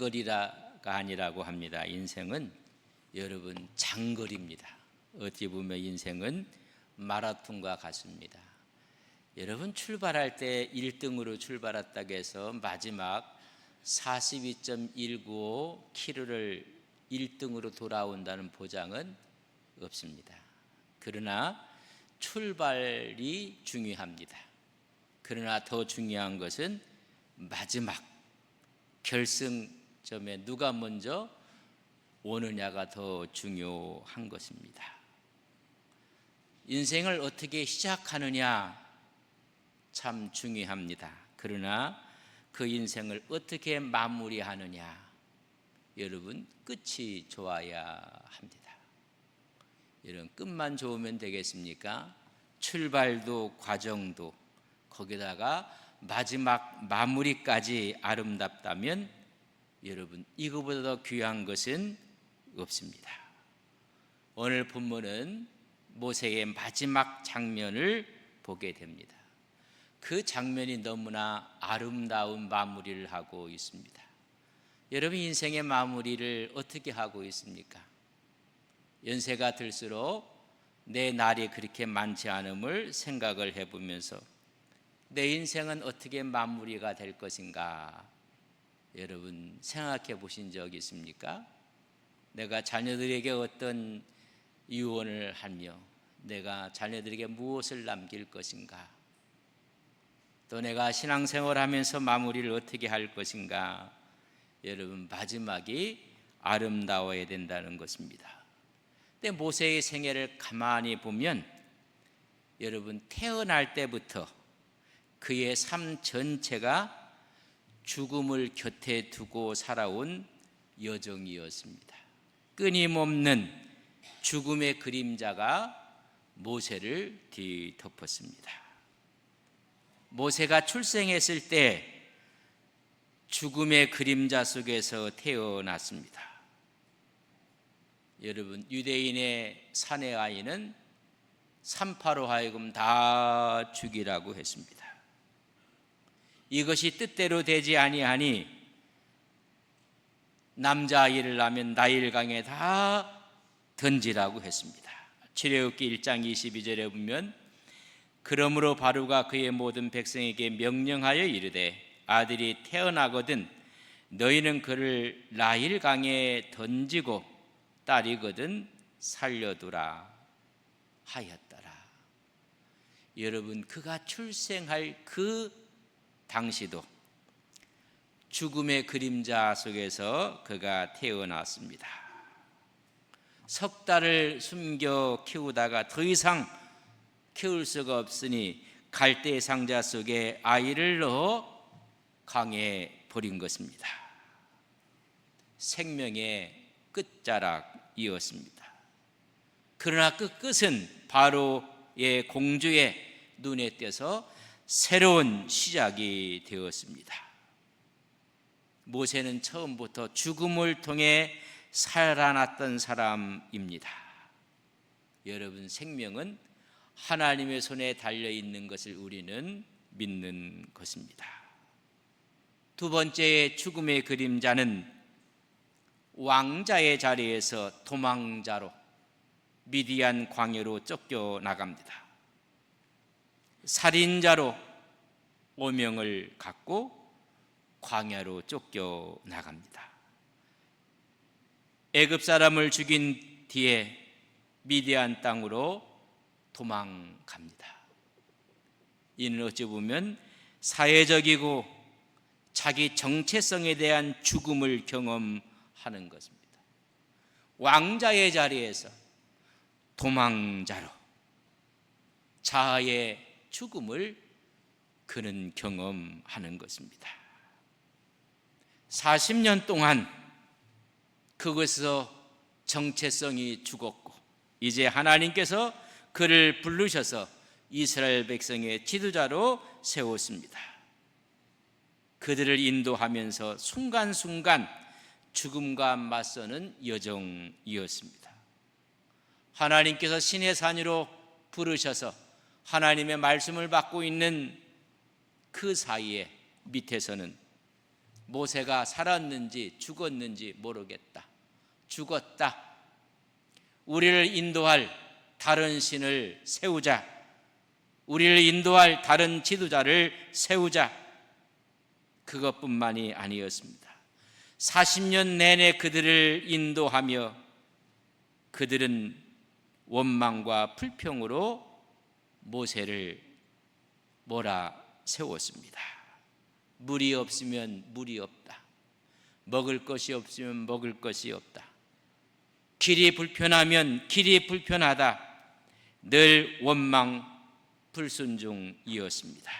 단거리라가 아니라고 합니다. 인생은 여러분 장거리입니다. 어찌 보면 인생은 마라톤과 같습니다. 여러분 출발할 때 1등으로 출발했다고 해서 마지막 42.195km를 1등으로 돌아온다는 보장은 없습니다. 그러나 출발이 중요합니다. 그러나 더 중요한 것은 마지막 결승 점에 누가 먼저 오느냐가 더 중요한 것입니다. 인생을 어떻게 시작하느냐 참 중요합니다. 그러나 그 인생을 어떻게 마무리하느냐 여러분 끝이 좋아야 합니다. 이런 끝만 좋으면 되겠습니까? 출발도 과정도 거기다가 마지막 마무리까지 아름답다면 여러분 이거보다 더 귀한 것은 없습니다. 오늘 본문은 모세의 마지막 장면을 보게 됩니다. 그 장면이 너무나 아름다운 마무리를 하고 있습니다. 여러분 인생의 마무리를 어떻게 하고 있습니까? 연세가 들수록 내 날이 그렇게 많지 않음을 생각을 해보면서 내 인생은 어떻게 마무리가 될 것인가? 여러분 생각해 보신 적 있습니까? 내가 자녀들에게 어떤 유언을 하며 내가 자녀들에게 무엇을 남길 것인가? 또 내가 신앙생활 하면서 마무리를 어떻게 할 것인가? 여러분 마지막이 아름다워야 된다는 것입니다. 근데 모세의 생애를 가만히 보면 여러분 태어날 때부터 그의 삶 전체가 죽음을 곁에 두고 살아온 여정이었습니다. 끊임없는 죽음의 그림자가 모세를 뒤덮었습니다. 모세가 출생했을 때 죽음의 그림자 속에서 태어났습니다. 여러분 유대인의 사내 아이는 산파로 하여금 다 죽이라고 했습니다. 이것이 뜻대로 되지 아니하니 남자 아이를 낳으면 나일강에 다 던지라고 했습니다. 출애굽기 1장 22절에 보면 그러므로 바로가 그의 모든 백성에게 명령하여 이르되 아들이 태어나거든 너희는 그를 나일강에 던지고 딸이거든 살려두라 하였더라. 여러분 그가 출생할 그 당시도 죽음의 그림자 속에서 그가 태어났습니다. 석 달을 숨겨 키우다가 더 이상 키울 수가 없으니 갈대 상자 속에 아이를 넣어 강에 버린 것입니다. 생명의 끝자락이었습니다. 그러나 그 끝은 바로의 공주의 눈에 띄어서 새로운 시작이 되었습니다. 모세는 처음부터 죽음을 통해 살아났던 사람입니다. 여러분 생명은 하나님의 손에 달려 있는 것을 우리는 믿는 것입니다. 두 번째의 죽음의 그림자는 왕자의 자리에서 도망자로 미디안 광야로 쫓겨 나갑니다. 살인자로 오명을 갖고 광야로 쫓겨 나갑니다. 애굽 사람을 죽인 뒤에 미디안 땅으로 도망갑니다. 이는 어찌 보면 사회적이고 자기 정체성에 대한 죽음을 경험하는 것입니다. 왕자의 자리에서 도망자로 자아의 죽음을 그는 경험하는 것입니다. 40년 동안 그것에서 정체성이 죽었고 이제 하나님께서 그를 부르셔서 이스라엘 백성의 지도자로 세웠습니다. 그들을 인도하면서 순간순간 죽음과 맞서는 여정이었습니다. 하나님께서 신의 산으로 부르셔서 하나님의 말씀을 받고 있는 그 사이에 밑에서는 모세가 살았는지 죽었는지 모르겠다. 죽었다. 우리를 인도할 다른 신을 세우자. 우리를 인도할 다른 지도자를 세우자. 그것뿐만이 아니었습니다. 40년 내내 그들을 인도하며 그들은 원망과 불평으로 모세를 몰아 세웠습니다. 물이 없으면 물이 없다. 먹을 것이 없으면 먹을 것이 없다. 길이 불편하면 길이 불편하다. 늘 원망 불순종이었습니다.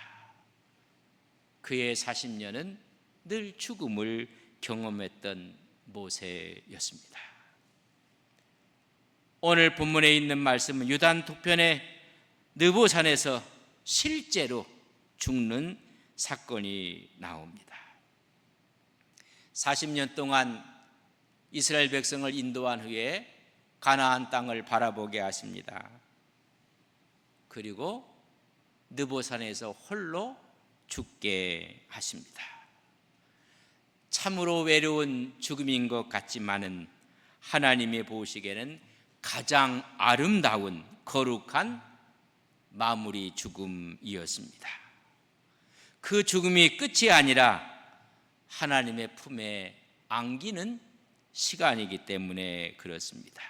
그의 40년은 늘 죽음을 경험했던 모세였습니다. 오늘 본문에 있는 말씀은 유단 독편의 느보산에서 실제로 죽는 사건이 나옵니다. 40년 동안 이스라엘 백성을 인도한 후에 가나안 땅을 바라보게 하십니다. 그리고 느보산에서 홀로 죽게 하십니다. 참으로 외로운 죽음인 것 같지만은 하나님의 보시기에는 가장 아름다운 거룩한 마무리 죽음이었습니다. 그 죽음이 끝이 아니라 하나님의 품에 안기는 시간이기 때문에 그렇습니다.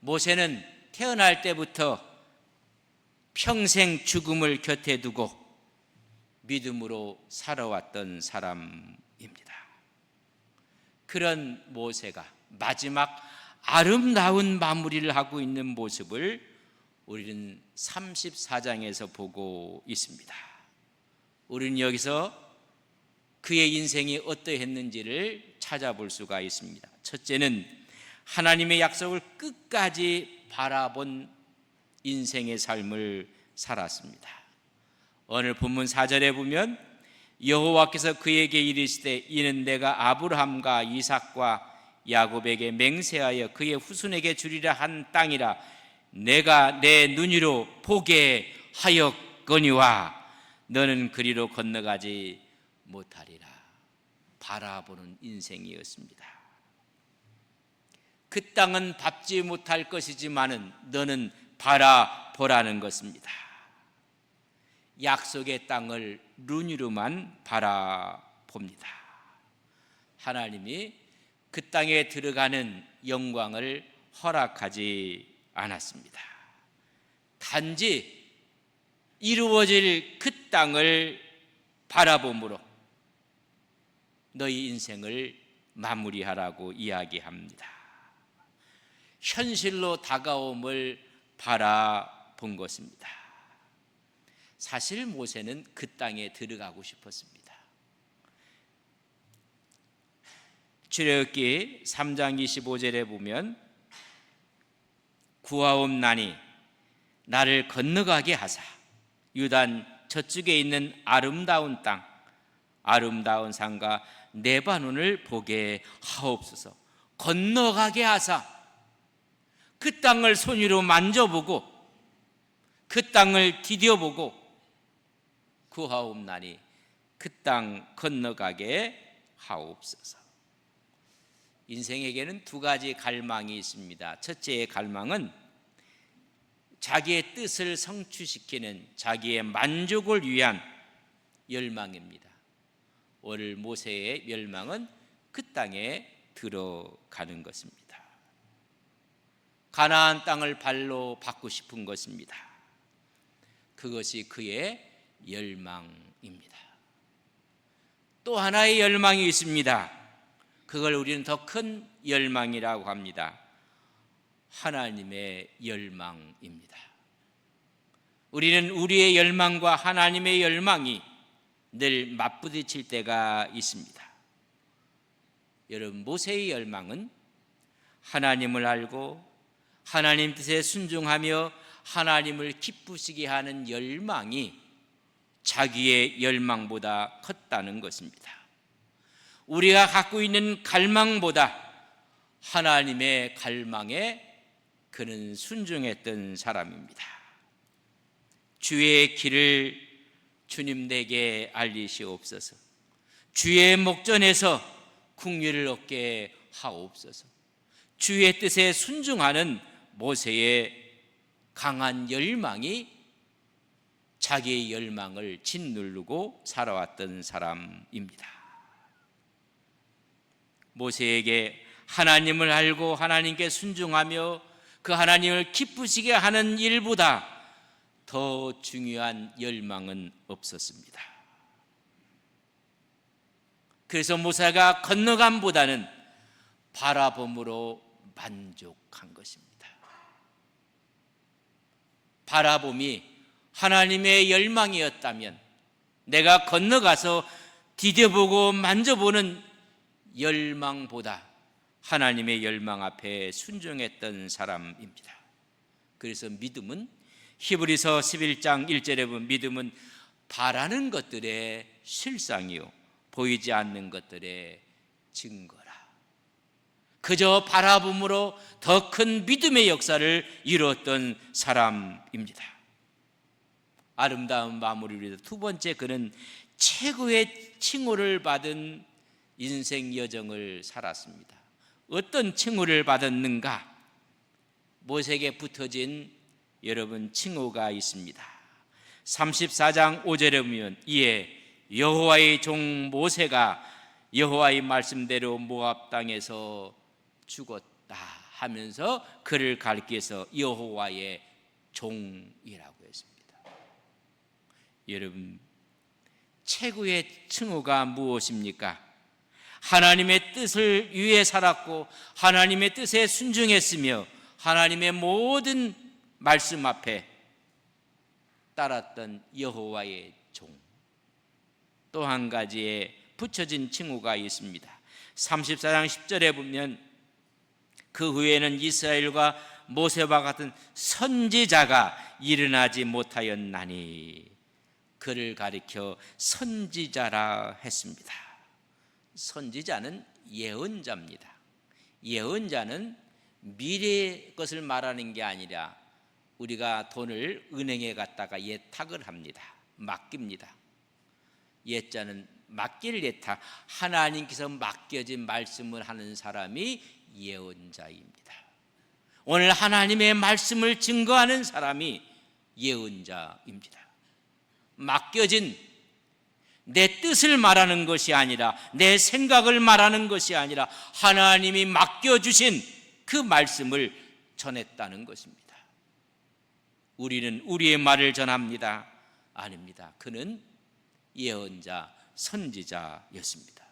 모세는 태어날 때부터 평생 죽음을 곁에 두고 믿음으로 살아왔던 사람입니다. 그런 모세가 마지막 아름다운 마무리를 하고 있는 모습을 우리는 34장에서 보고 있습니다. 우리는 여기서 그의 인생이 어떠했는지를 찾아볼 수가 있습니다. 첫째는 하나님의 약속을 끝까지 바라본 인생의 삶을 살았습니다. 오늘 본문 4절에 보면 여호와께서 그에게 이르시되 이는 내가 아브라함과 이삭과 야곱에게 맹세하여 그의 후손에게 주리라 한 땅이라 내가 내 눈으로 보게 하였거니와 너는 그리로 건너가지 못하리라 바라보는 인생이었습니다. 그 땅은 밟지 못할 것이지만은 너는 바라보라는 것입니다. 약속의 땅을 눈으로만 바라봅니다. 하나님이 그 땅에 들어가는 영광을 허락하지 않았습니다. 단지 이루어질 그 땅을 바라봄으로 너희 인생을 마무리하라고 이야기합니다. 현실로 다가옴을 바라본 것입니다. 사실 모세는 그 땅에 들어가고 싶었습니다. 출애굽기 3장 25절에 보면 구하옵나니 나를 건너가게 하사. 유단 저쪽에 있는 아름다운 땅 아름다운 산과 네바논을 보게 하옵소서. 건너가게 하사. 그 땅을 손으로 만져보고 그 땅을 디뎌보고 구하옵나니 그 땅 건너가게 하옵소서. 인생에게는 두 가지 갈망이 있습니다. 첫째의 갈망은 자기의 뜻을 성취시키는 자기의 만족을 위한 열망입니다. 오늘 모세의 멸망은 그 땅에 들어가는 것입니다. 가나안 땅을 발로 받고 싶은 것입니다. 그것이 그의 열망입니다. 또 하나의 열망이 있습니다. 그걸 우리는 더 큰 열망이라고 합니다. 하나님의 열망입니다. 우리는 우리의 열망과 하나님의 열망이 늘 맞부딪힐 때가 있습니다. 여러분, 모세의 열망은 하나님을 알고 하나님 뜻에 순종하며 하나님을 기쁘시게 하는 열망이 자기의 열망보다 컸다는 것입니다. 우리가 갖고 있는 갈망보다 하나님의 갈망에 그는 순종했던 사람입니다. 주의 길을 주님 내게 알리시옵소서. 주의 목전에서 국리를 얻게 하옵소서. 주의 뜻에 순종하는 모세의 강한 열망이 자기의 열망을 짓누르고 살아왔던 사람입니다. 모세에게 하나님을 알고 하나님께 순종하며 그 하나님을 기쁘시게 하는 일보다 더 중요한 열망은 없었습니다. 그래서 모세가 건너감보다는 바라봄으로 만족한 것입니다. 바라봄이 하나님의 열망이었다면 내가 건너가서 디뎌보고 만져보는 열망보다 하나님의 열망 앞에 순종했던 사람입니다. 그래서 믿음은 히브리서 11장 1절에 보면 믿음은 바라는 것들의 실상이요 보이지 않는 것들의 증거라. 그저 바라봄으로 더 큰 믿음의 역사를 이루었던 사람입니다. 아름다운 마무리로 두 번째 그는 최고의 칭호를 받은 인생 여정을 살았습니다. 어떤 칭호를 받았는가? 모세에게 붙어진 여러분 칭호가 있습니다. 34장 5절에 보면 이에 여호와의 종 모세가 여호와의 말씀대로 모압 땅에서 죽었다 하면서 그를 가리켜서 여호와의 종이라고 했습니다. 여러분 최고의 칭호가 무엇입니까? 하나님의 뜻을 위해 살았고 하나님의 뜻에 순종했으며 하나님의 모든 말씀 앞에 따랐던 여호와의 종. 또 한 가지의 붙여진 칭호가 있습니다. 34장 10절에 보면 그 후에는 이스라엘과 모세와 같은 선지자가 일어나지 못하였나니 그를 가리켜 선지자라 했습니다. 선지자는 예언자입니다. 예언자는 미래의 것을 말하는 게 아니라 우리가 돈을 은행에 갖다가 예탁을 합니다. 맡깁니다. 예자는 맡길 예탁, 하나님께서 맡겨진 말씀을 하는 사람이 예언자입니다. 오늘 하나님의 말씀을 증거하는 사람이 예언자입니다. 맡겨진 내 뜻을 말하는 것이 아니라 내 생각을 말하는 것이 아니라 하나님이 맡겨주신 그 말씀을 전했다는 것입니다. 우리는 우리의 말을 전합니다. 아닙니다. 그는 예언자, 선지자였습니다.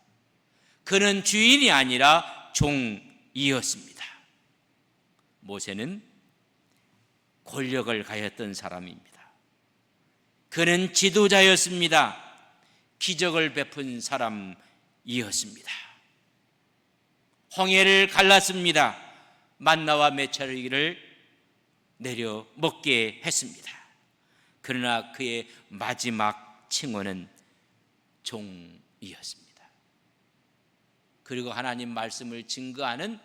그는 주인이 아니라 종이었습니다. 모세는 권력을 가졌던 사람입니다. 그는 지도자였습니다. 기적을 베푼 사람이었습니다. 홍해를 갈랐습니다. 만나와 메추리기를 내려 먹게 했습니다. 그러나 그의 마지막 칭호는 종이었습니다. 그리고 하나님 말씀을 증거하는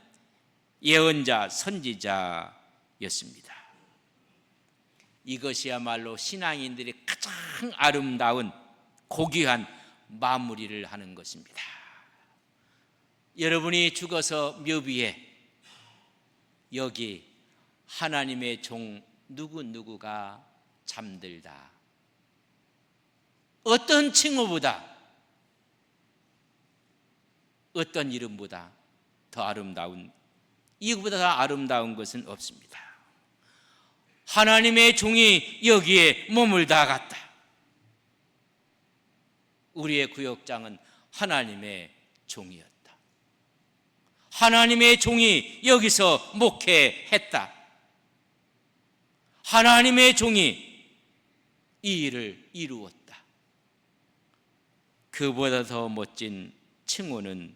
예언자, 선지자였습니다. 이것이야말로 신앙인들이 가장 아름다운 고귀한 마무리를 하는 것입니다. 여러분이 죽어서 묘비에 여기 하나님의 종 누구누구가 잠들다. 어떤 칭호보다 어떤 이름보다 더 아름다운 이보다 더 아름다운 것은 없습니다. 하나님의 종이 여기에 몸을 다 갔다. 우리의 구역장은 하나님의 종이었다. 하나님의 종이 여기서 목회했다. 하나님의 종이 이 일을 이루었다. 그보다 더 멋진 칭호는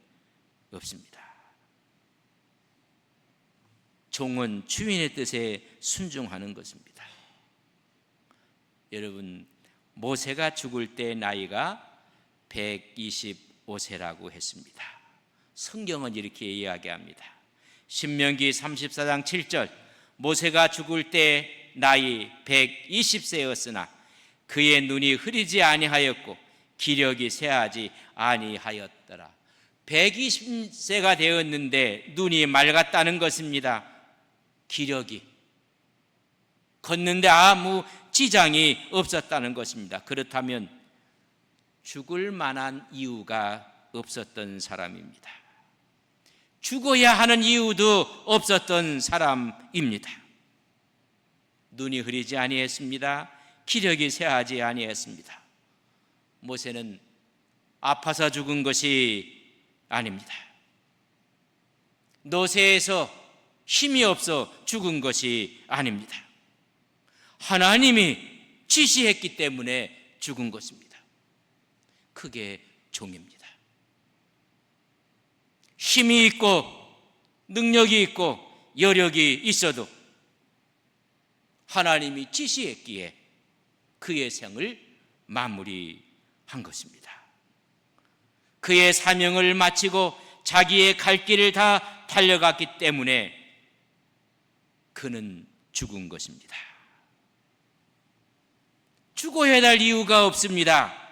없습니다. 종은 주인의 뜻에 순종하는 것입니다. 여러분, 모세가 죽을 때 나이가 125세라고 했습니다. 성경은 이렇게 이야기합니다. 신명기 34장 7절 모세가 죽을 때 나이 120세였으나 그의 눈이 흐리지 아니하였고 기력이 쇠하지 아니하였더라. 120세가 되었는데 눈이 맑았다는 것입니다. 기력이 걷는데 아무 지장이 없었다는 것입니다. 그렇다면 죽을 만한 이유가 없었던 사람입니다. 죽어야 하는 이유도 없었던 사람입니다. 눈이 흐리지 아니했습니다. 기력이 쇠하지 아니했습니다. 모세는 아파서 죽은 것이 아닙니다. 노새에서 힘이 없어 죽은 것이 아닙니다. 하나님이 지시했기 때문에 죽은 것입니다. 그게 종입니다. 힘이 있고 능력이 있고 여력이 있어도 하나님이 지시했기에 그의 생을 마무리한 것입니다. 그의 사명을 마치고 자기의 갈 길을 다 달려갔기 때문에 그는 죽은 것입니다. 죽어야 할 이유가 없습니다.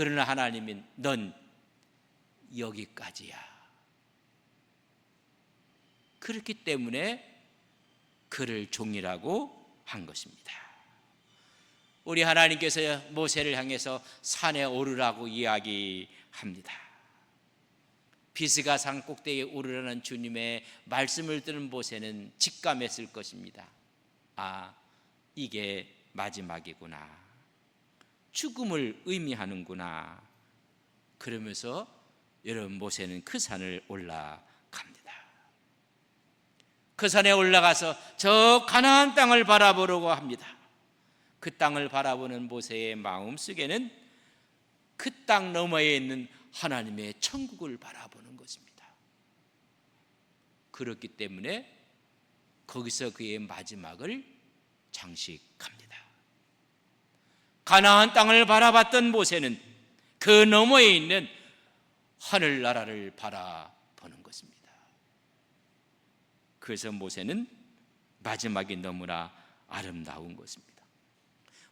그러나 하나님은 넌 여기까지야. 그렇기 때문에 그를 종이라고 한 것입니다. 우리 하나님께서 모세를 향해서 산에 오르라고 이야기합니다. 비스가 산 꼭대기에 오르라는 주님의 말씀을 들은 모세는 직감했을 것입니다. 아, 이게 마지막이구나. 죽음을 의미하는구나. 그러면서 여러분 모세는 그 산을 올라갑니다. 그 산에 올라가서 저 가나안 땅을 바라보려고 합니다. 그 땅을 바라보는 모세의 마음 속에는 그 땅 너머에 있는 하나님의 천국을 바라보는 것입니다. 그렇기 때문에 거기서 그의 마지막을 장식합니다. 가나안 땅을 바라봤던 모세는 그 너머에 있는 하늘나라를 바라보는 것입니다. 그래서 모세는 마지막이 너무나 아름다운 것입니다.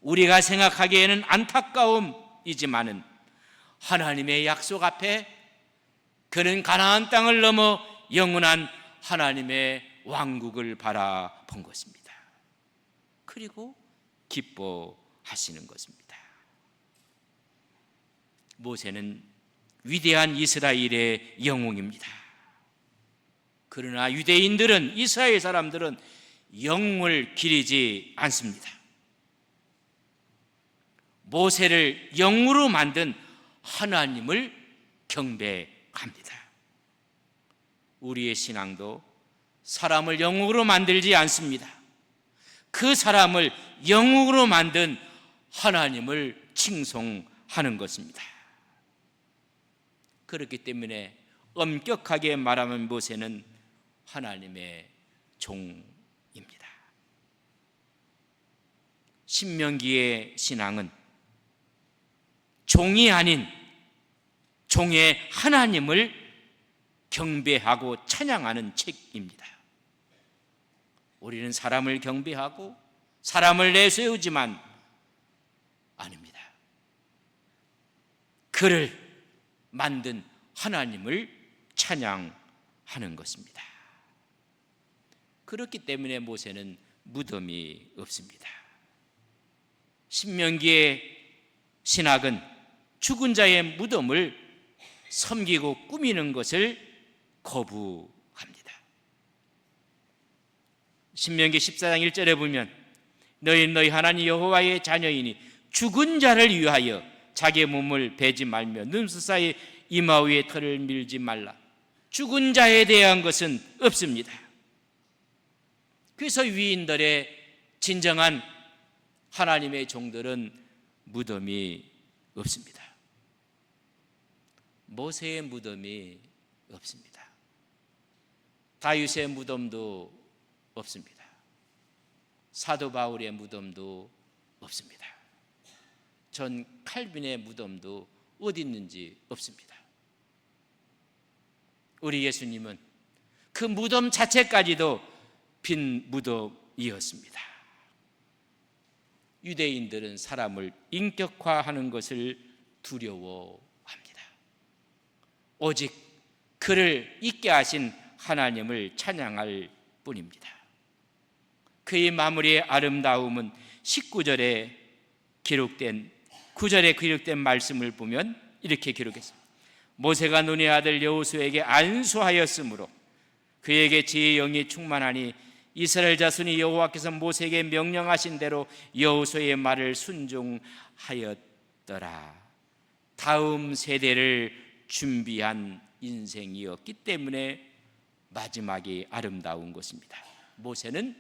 우리가 생각하기에는 안타까움이지만은 하나님의 약속 앞에 그는 가나안 땅을 넘어 영원한 하나님의 왕국을 바라본 것입니다. 그리고 기뻐 하시는 것입니다. 모세는 위대한 이스라엘의 영웅입니다. 그러나 유대인들은 이스라엘 사람들은 영을 기리지 않습니다. 모세를 영으로 만든 하나님을 경배합니다. 우리의 신앙도 사람을 영으로 만들지 않습니다. 그 사람을 영으로 만든 하나님을 칭송하는 것입니다. 그렇기 때문에 엄격하게 말하면 모세는 하나님의 종입니다. 신명기의 신앙은 종이 아닌 종의 하나님을 경배하고 찬양하는 책입니다. 우리는 사람을 경배하고 사람을 내세우지만 아닙니다. 그를 만든 하나님을 찬양하는 것입니다. 그렇기 때문에 모세는 무덤이 없습니다. 신명기의 신학은 죽은 자의 무덤을 섬기고 꾸미는 것을 거부합니다. 신명기 14장 1절에 보면 너희 너희 하나님 여호와의 자녀이니 죽은 자를 위하여 자기의 몸을 베지 말며 눈수 사이 이마 위에 털을 밀지 말라. 죽은 자에 대한 것은 없습니다. 그래서 위인들의 진정한 하나님의 종들은 무덤이 없습니다. 모세의 무덤이 없습니다. 다윗의 무덤도 없습니다. 사도 바울의 무덤도 없습니다. 전 칼빈의 무덤도 어디 있는지 없습니다. 우리 예수님은 그 무덤 자체까지도 빈 무덤이었습니다. 유대인들은 사람을 인격화하는 것을 두려워합니다. 오직 그를 있게 하신 하나님을 찬양할 뿐입니다. 그의 마무리의 아름다움은 19절에 기록된 9절에 기록된 말씀을 보면 이렇게 기록했습니다. 모세가 눈의 아들 여호수에게 안수하였으므로 그에게 지혜의 영이 충만하니 이스라엘 자손이 여호와께서 모세에게 명령하신 대로 여호수의 말을 순종하였더라. 다음 세대를 준비한 인생이었기 때문에 마지막이 아름다운 것입니다. 모세는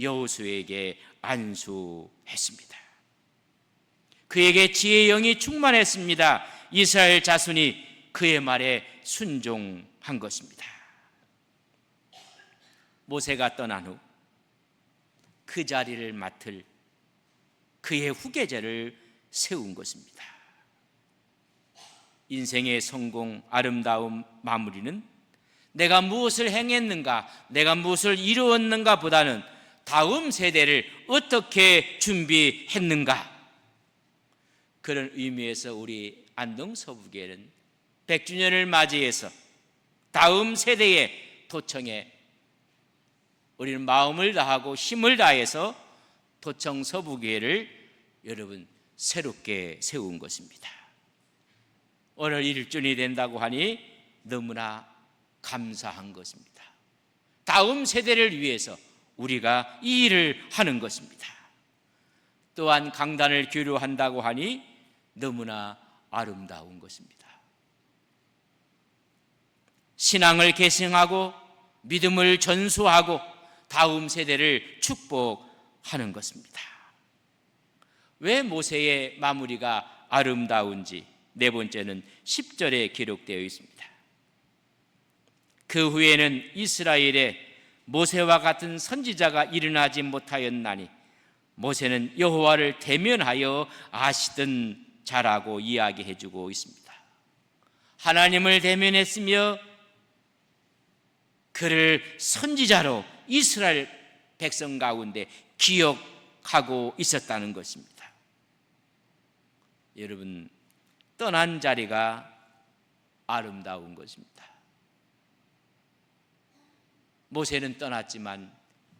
여호수에게 안수했습니다. 그에게 지혜의 영이 충만했습니다. 이스라엘 자손이 그의 말에 순종한 것입니다. 모세가 떠난 후 그 자리를 맡을 그의 후계자를 세운 것입니다. 인생의 성공, 아름다운 마무리는 내가 무엇을 행했는가, 내가 무엇을 이루었는가 보다는 다음 세대를 어떻게 준비했는가. 그런 의미에서 우리 안동 서부계는 100주년을 맞이해서 다음 세대의 도청에 우리는 마음을 다하고 힘을 다해서 도청 서부교회를 여러분 새롭게 세운 것입니다. 오늘 일주일이 된다고 하니 너무나 감사한 것입니다. 다음 세대를 위해서 우리가 이 일을 하는 것입니다. 또한 강단을 교류한다고 하니 너무나 아름다운 것입니다. 신앙을 계승하고 믿음을 전수하고 다음 세대를 축복하는 것입니다. 왜 모세의 마무리가 아름다운지 네 번째는 10절에 기록되어 있습니다. 그 후에는 이스라엘에 모세와 같은 선지자가 일어나지 못하였나니 모세는 여호와를 대면하여 아시던 자라고 이야기해 주고 있습니다. 하나님을 대면했으며 그를 선지자로 이스라엘 백성 가운데 기억하고 있었다는 것입니다. 여러분, 떠난 자리가 아름다운 것입니다. 모세는 떠났지만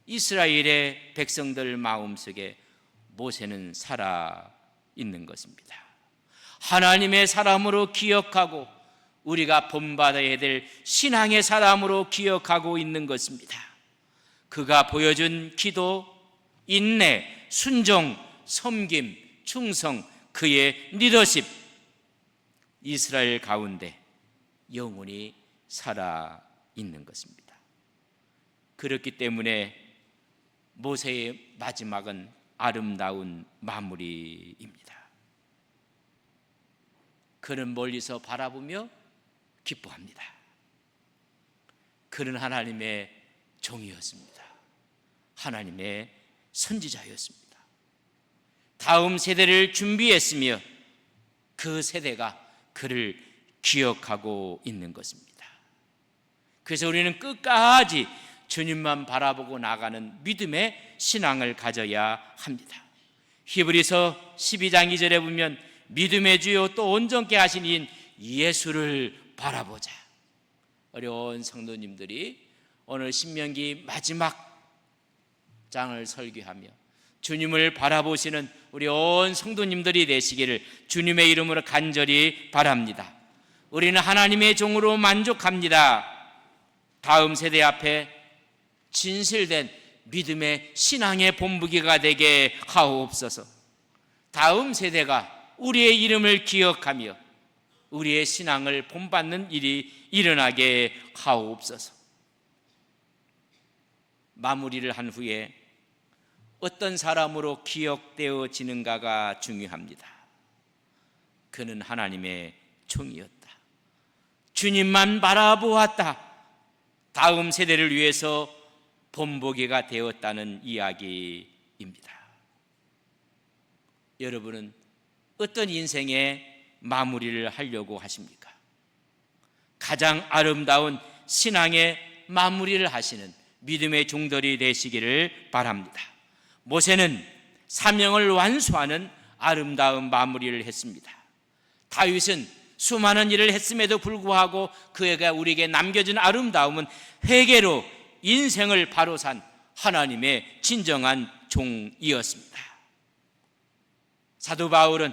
이스라엘의 백성들 마음속에 모세는 살아 있는 것입니다. 하나님의 사람으로 기억하고 우리가 본받아야 될 신앙의 사람으로 기억하고 있는 것입니다. 그가 보여준 기도, 인내, 순종, 섬김, 충성, 그의 리더십, 이스라엘 가운데 영원히 살아 있는 것입니다. 그렇기 때문에 모세의 마지막은 아름다운 마무리입니다. 그는 멀리서 바라보며 기뻐합니다. 그는 하나님의 종이었습니다. 하나님의 선지자였습니다. 다음 세대를 준비했으며 그 세대가 그를 기억하고 있는 것입니다. 그래서 우리는 끝까지 주님만 바라보고 나가는 믿음의 신앙을 가져야 합니다. 히브리서 12장 2절에 보면 믿음의 주요 또 온전케 하신 인 예수를 바라보자. 어려운 성도님들이 오늘 신명기 마지막 장을 설교하며 주님을 바라보시는 우리 온 성도님들이 되시기를 주님의 이름으로 간절히 바랍니다. 우리는 하나님의 종으로 만족합니다. 다음 세대 앞에 진실된 믿음의 신앙의 본부기가 되게 하옵소서. 다음 세대가 우리의 이름을 기억하며 우리의 신앙을 본받는 일이 일어나게 하옵소서. 마무리를 한 후에 어떤 사람으로 기억되어지는가가 중요합니다. 그는 하나님의 종이었다. 주님만 바라보았다. 다음 세대를 위해서 본보기가 되었다는 이야기입니다. 여러분은 어떤 인생의 마무리를 하려고 하십니까? 가장 아름다운 신앙의 마무리를 하시는 믿음의 종들이 되시기를 바랍니다. 모세는 사명을 완수하는 아름다운 마무리를 했습니다. 다윗은 수많은 일을 했음에도 불구하고 그에게 우리에게 남겨진 아름다움은 회개로 인생을 바로 산 하나님의 진정한 종이었습니다. 사도 바울은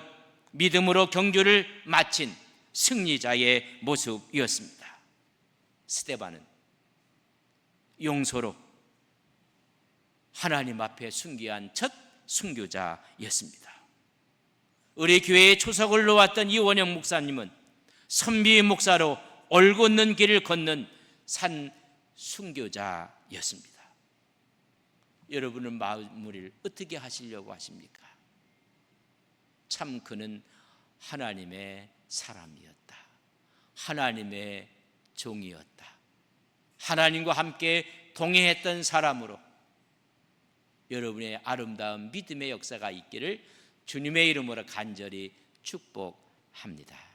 믿음으로 경주를 마친 승리자의 모습이었습니다. 스테반은 용서로 하나님 앞에 순교한 첫 순교자였습니다. 우리 교회에 초석을 놓았던 이원영 목사님은 선비 목사로 올곧는 길을 걷는 산 순교자였습니다. 여러분은 마무리를 어떻게 하시려고 하십니까? 참 그는 하나님의 사람이었다. 하나님의 종이었다. 하나님과 함께 동행했던 사람으로 여러분의 아름다운 믿음의 역사가 있기를 주님의 이름으로 간절히 축복합니다.